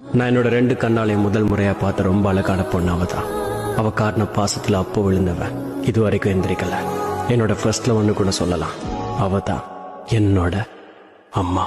நான் என்னோட ரெண்டு கண்ணாலையும் முதல் முறையா பார்த்த ரொம்ப அழகான பொண்ணு அவ தான் அவ காட்டின பாசத்துல அப்போ விழுந்தவன் இது வரைக்கும் எந்திரிக்கல. என்னோட ஃபர்ஸ்ட்ல ஒன்று கூட சொல்லலாம். அவ தான் என்னோட அம்மா.